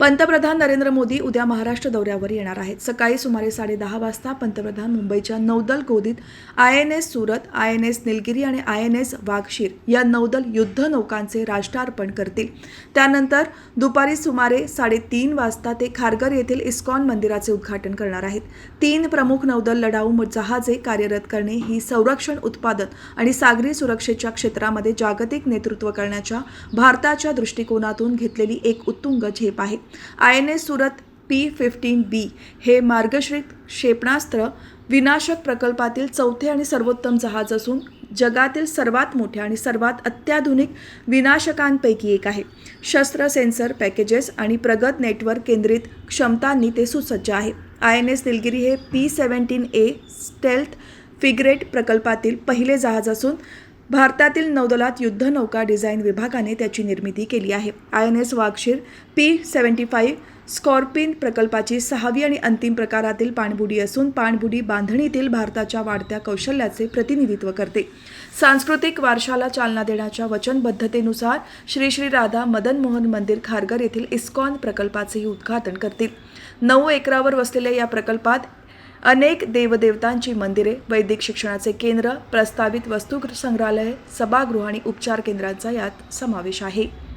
पंतप्रधान नरेंद्र मोदी उद्या महाराष्ट्र दौऱ्यावर येणार आहेत. सकाळी सुमारे साडेदहा वाजता पंतप्रधान मुंबईच्या नौदल गोदीत I N S Surat I N S Nilgiri आणि आय एन एस वाघशीर या नौदल युद्ध नौकांचे राष्ट्रार्पण करतील. त्यानंतर दुपारी सुमारे साडेतीन वाजता ते खारघर येथील इस्कॉन मंदिराचे उद्घाटन करणार आहेत. तीन प्रमुख नौदल लढाऊ जहाजे कार्यरत करणे ही संरक्षण उत्पादन आणि सागरी सुरक्षेच्या क्षेत्रामध्ये जागतिक नेतृत्व करण्याच्या भारताच्या दृष्टिकोनातून घेतलेली एक उत्तुंग झेप आहे. I N S Surat P fifteen B हे मार्गश्रित क्षेपणास्त्र विनाशक प्रकल्पातील चौथे आणि सर्वोत्तम जहाज असून जगातील सर्वात मोठ्या आणि सर्वात अत्याधुनिक विनाशकांपैकी एक आहे. शस्त्र सेन्सर पॅकेजेस आणि प्रगत नेटवर्क केंद्रित क्षमतांनी ते सुसज्ज आहे. आय एन एस निलगिरी हे P seventeen A stealth frigate प्रकल्पातील पहिले जहाज असून भारतातील नौदलात युद्धनौका डिझाईन विभागाने त्याची निर्मिती केली आहे. I N S Vaghsheer P seventy five Scorpene प्रकल्पाची सहावी आणि अंतिम प्रकारातील पाणबुडी असून पाणबुडी बांधणीतील भारताच्या वाढत्या कौशल्याचे प्रतिनिधित्व करते. सांस्कृतिक वारशाला चालना देण्याच्या वचनबद्धतेनुसार श्री श्री राधा मदन मोहन मंदिर खारघर येथील इस्कॉन प्रकल्पाचेही उद्घाटन करतील. नऊ एकरावर वसलेल्या या प्रकल्पात अनेक देवदेवतांची मंदिरे वैदिक शिक्षणाचे केंद्र प्रस्तावित वस्तुसंग्रहालय सभागृह आणि उपचार केंद्रांचा यात समावेश आहे.